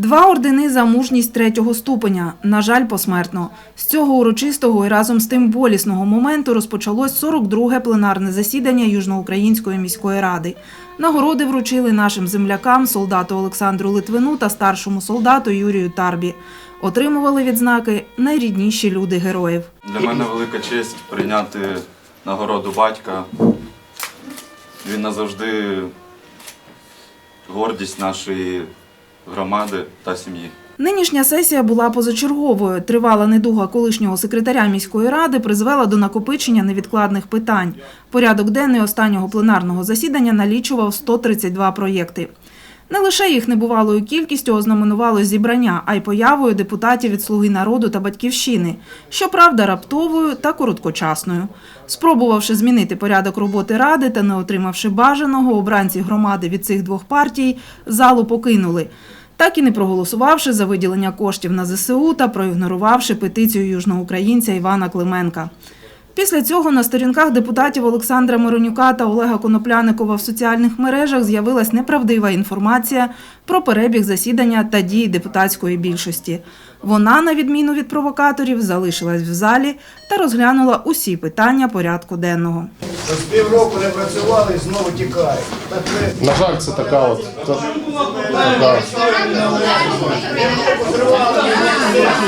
Два ордени за мужність третього ступеня, на жаль, посмертно. З цього урочистого і разом з тим болісного моменту розпочалось 42-ге пленарне засідання Южноукраїнської міської ради. Нагороди вручили нашим землякам, солдату Олександру Литвину та старшому солдату Юрію Тарбі. Отримували відзнаки найрідніші люди героїв. Для мене велика честь прийняти нагороду батька. Він назавжди гордість нашої громади та сім'ї. Нинішня сесія була позачерговою. Тривала недуга колишнього секретаря міської ради призвела до накопичення невідкладних питань. Порядок денний останнього пленарного засідання налічував 132 проєкти. Не лише їх небувалою кількістю ознаменувало зібрання, а й появою депутатів від «Слуги народу» та «Батьківщини». Щоправда, раптовою та короткочасною. Спробувавши змінити порядок роботи ради та не отримавши бажаного, обранці громади від цих двох партій залу покинули так і не проголосувавши за виділення коштів на ЗСУ та проігнорувавши петицію южноукраїнця Івана Клименка. Після цього на сторінках депутатів Олександра Миронюка та Олега Конопляникова в соціальних мережах з'явилась неправдива інформація про перебіг засідання та дії депутатської більшості. Вона, на відміну від провокаторів, залишилась в залі та розглянула усі питання порядку денного. З півроку не працювали і знову тікають. На жаль, це така от така.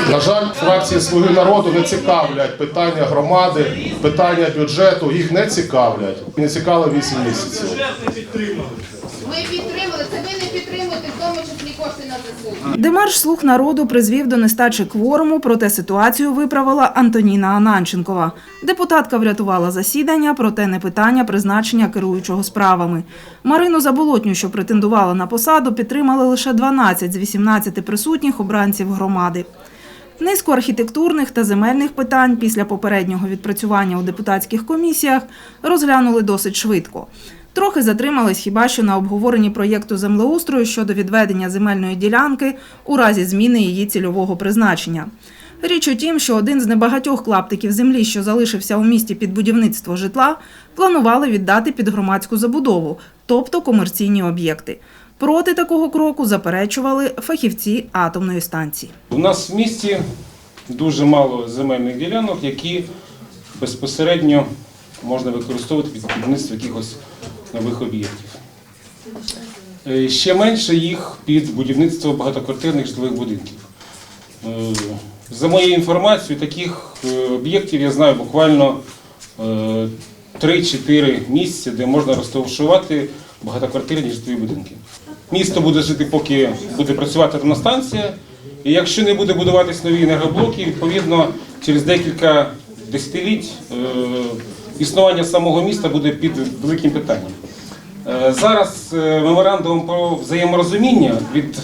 На жаль, фракції Слуги народу не цікавлять питання громади, питання бюджету. Їх не цікавлять. Не цікаво 8 місяців. Ми ви в тому числі кошти на ЗСУ. Демарш слуг народу призвів до нестачі кворуму, проте ситуацію виправила Антоніна Ананченкова. Депутатка врятувала засідання, проте не питання призначення керуючого справами. Марину Заболотню, що претендувала на посаду, підтримали лише 12 з 18 присутніх обранців громади. Низку архітектурних та земельних питань після попереднього відпрацювання у депутатських комісіях розглянули досить швидко. Трохи затримались хіба що на обговоренні проєкту землеустрою щодо відведення земельної ділянки у разі зміни її цільового призначення. Річ у тім, що один з небагатьох клаптиків землі, що залишився у місті під будівництво житла, планували віддати під громадську забудову, тобто комерційні об'єкти. Проти такого кроку заперечували фахівці атомної станції. У нас в місті дуже мало земельних ділянок, які безпосередньо можна використовувати під будівництво якихось нових об'єктів. Е, Ще менше їх під будівництво багатоквартирних житлових будинків. Е, За моєю інформацією, таких е, об'єктів я знаю буквально е, 3-4 місця, де можна розташувати багатоквартирні житлові будинки. Місто буде жити, поки буде працювати атомна станція. І якщо не буде будуватись нові енергоблоки, відповідно через декілька десятиліть е, існування самого міста буде під великим питанням. Е, Зараз е, меморандумом про взаєморозуміння від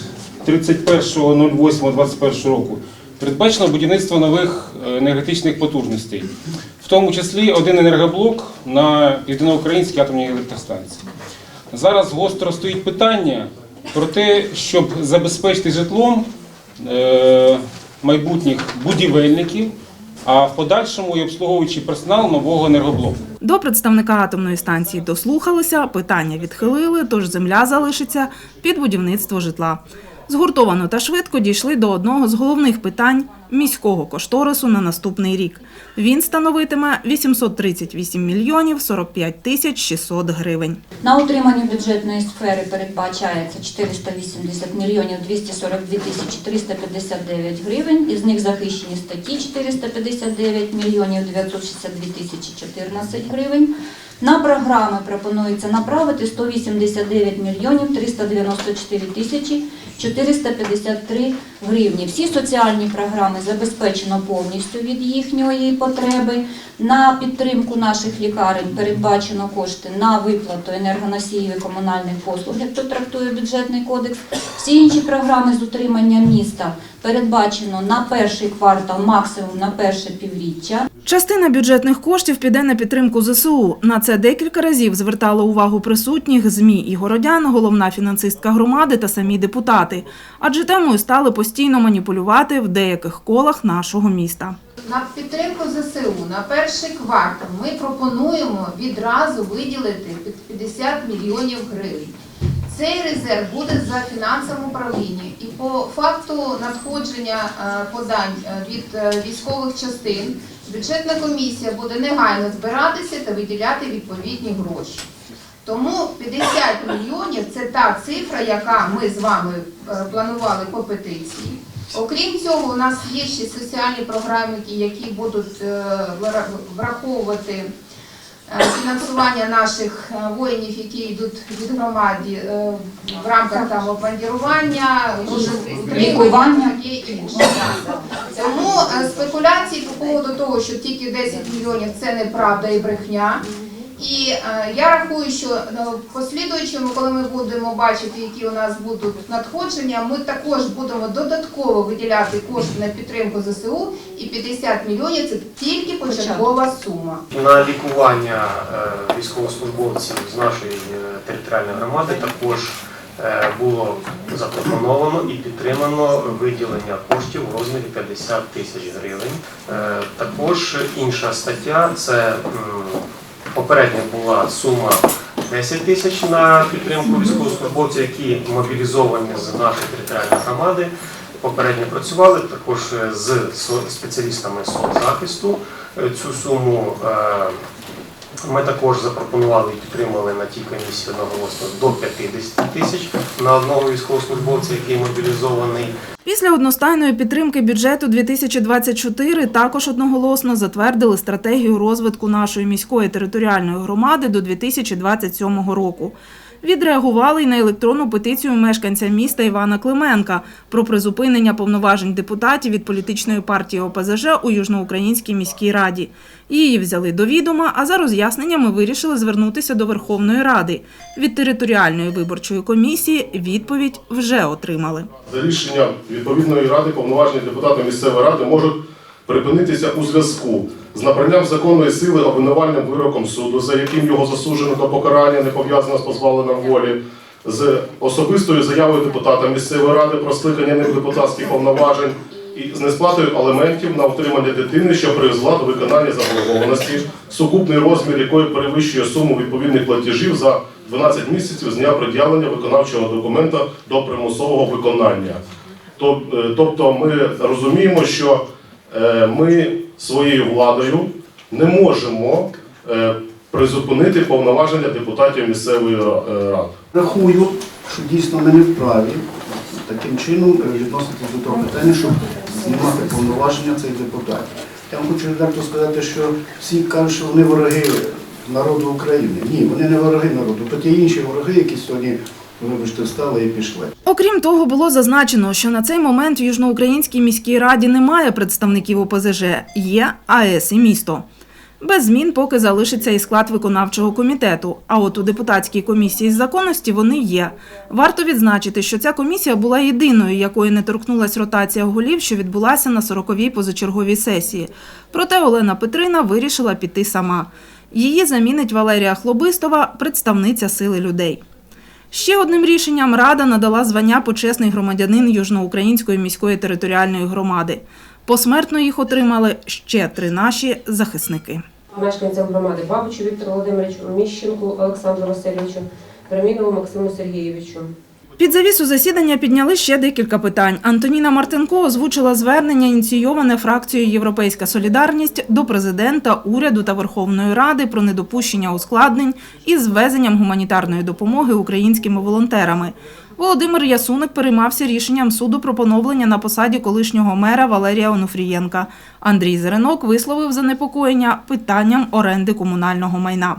31.08.21 року передбачено будівництво нових енергетичних потужностей, в тому числі один енергоблок на Південноукраїнській атомній електростанції. Зараз гостро стоїть питання про те, щоб забезпечити житлом е, майбутніх будівельників, а в подальшому і обслуговуючий персонал нового енергоблоку. До представника атомної станції дослухалися, питання відхилили, тож земля залишиться під будівництво житла. Згуртовано та швидко дійшли до одного з головних питань міського кошторису на наступний рік. Він становитиме 838 мільйонів 45 тисяч 600 гривень. На утримання бюджетної сфери передбачається 480 мільйонів 242 тисячі 359 гривень, із них захищені статті 459 мільйонів 962 тисячі 14 гривень. На програми пропонується направити 189 мільйонів 394 тисячі 453 гривні. Всі соціальні програми забезпечено повністю від їхньої потреби. На підтримку наших лікарень передбачено кошти на виплату енергоносіїв і комунальних послуг, як то трактує бюджетний кодекс. Всі інші програми з утримання міста передбачено на перший квартал, максимум на перше півріччя. Частина бюджетних коштів піде на підтримку ЗСУ. На це декілька разів звертала увагу присутніх ЗМІ і городян, головна фінансистка громади та самі депутати. Адже темою стали постійно маніпулювати в деяких колах нашого міста. На підтримку ЗСУ на перший квартал ми пропонуємо відразу виділити під 50 мільйонів гривень. Цей резерв буде за фінансовим управлінням. І по факту надходження е, подань е, від е, військових частин бюджетна комісія буде негайно збиратися та виділяти відповідні гроші. Тому 50 мільйонів це та цифра, яка ми з вами е, планували по петиції. Окрім цього, у нас є ще соціальні програми, які будуть е, враховувати фінансування наших е, воїнів, які йдуть від громаді е, в рамках там обмандірування, Лікування. і інше. Тому е, спекуляції по поводу того, що тільки 10 мільйонів це неправда і брехня. І е, я рахую, що в послідуючому, коли ми будемо бачити, які у нас будуть надходження, ми також будемо додатково виділяти кошти на підтримку ЗСУ, і 50 мільйонів це тільки початкова сума. На лікування е, військовослужбовців з нашої е, територіальної громади також е, було запропоновано і підтримано виділення коштів у розмірі 50 тисяч гривень. Е, Також інша стаття це м, попередня була сума 10 тисяч на підтримку військовослужбовців, які мобілізовані з нашої територіальної громади. Попередньо працювали також е, з спеціалістами соцзахисту. Е, Цю суму е, ми також запропонували і підтримали на тій комісії одноголосно до 50 тисяч на одного військовослужбовця, який мобілізований. Після одностайної підтримки бюджету 2024 також одноголосно затвердили стратегію розвитку нашої міської територіальної громади до 2027 року. Відреагували й на електронну петицію мешканця міста Івана Клименка про призупинення повноважень депутатів від політичної партії ОПЗЖ у Южноукраїнській міській раді. Її взяли до відома, а за роз'ясненнями вирішили звернутися до Верховної Ради. Від територіальної виборчої комісії відповідь вже отримали. За рішенням відповідної ради повноважені депутати місцевої ради можуть припинитися у зв'язку з набранням законної сили обвинувальним вироком суду, за яким його засуджено до покарання, не пов'язано з позбавленням волі, з особистою заявою депутата місцевої ради про скликання ним депутатських повноважень і з несплатою аліментів на утримання дитини, що призвела до виконання заборгованості, сукупний розмір якої перевищує суму відповідних платежів за 12 місяців з дня пред'явлення виконавчого документа до примусового виконання. Е, Тобто ми розуміємо, що е, ми своєю владою не можемо е, призупинити повноваження депутатів місцевої е, ради. Рахую, що дійсно ми не вправі таким чином е, відноситися до того питання, щоб знімати повноваження цих депутатів. Я вам хочу відверто сказати, що всі кажуть, що вони вороги народу України. Ні, вони не вороги народу. То ті інші вороги, які сьогодні, вибачте, встали і пішли. Окрім того, було зазначено, що на цей момент в Южноукраїнській міській раді немає представників ОПЗЖ, є АЕС і місто. Без змін поки залишиться і склад виконавчого комітету. А от у депутатській комісії з законності вони є. Варто відзначити, що ця комісія була єдиною, якої не торкнулась ротація голів, що відбулася на 40-й позачерговій сесії. Проте Олена Петрина вирішила піти сама. Її замінить Валерія Хлобистова, представниця сили людей. Ще одним рішенням Рада надала звання почесний громадянин Южноукраїнської міської територіальної громади. Посмертно їх отримали ще три наші захисники. мешканцям громади Бабичу Віктору Володимировичу, Міщенку Олександру Васильовичу, Перемінову Максиму Сергійовичу. Під завісу засідання підняли ще декілька питань. Антоніна Мартинко озвучила звернення, ініційоване фракцією Європейська Солідарність до президента, уряду та Верховної Ради про недопущення ускладнень із ввезенням гуманітарної допомоги українськими волонтерами. Володимир Ясуник переймався рішенням суду про поновлення на посаді колишнього мера Валерія Онуфрієнка. Андрій Зеренок висловив занепокоєння питанням оренди комунального майна.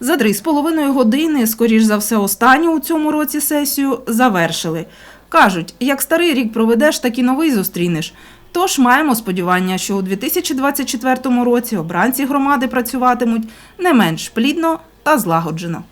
За три з половиною години, скоріш за все, останню у цьому році сесію завершили. Кажуть, як старий рік проведеш, так і новий зустрінеш. Тож маємо сподівання, що у 2024 році обранці громади працюватимуть не менш плідно та злагоджено.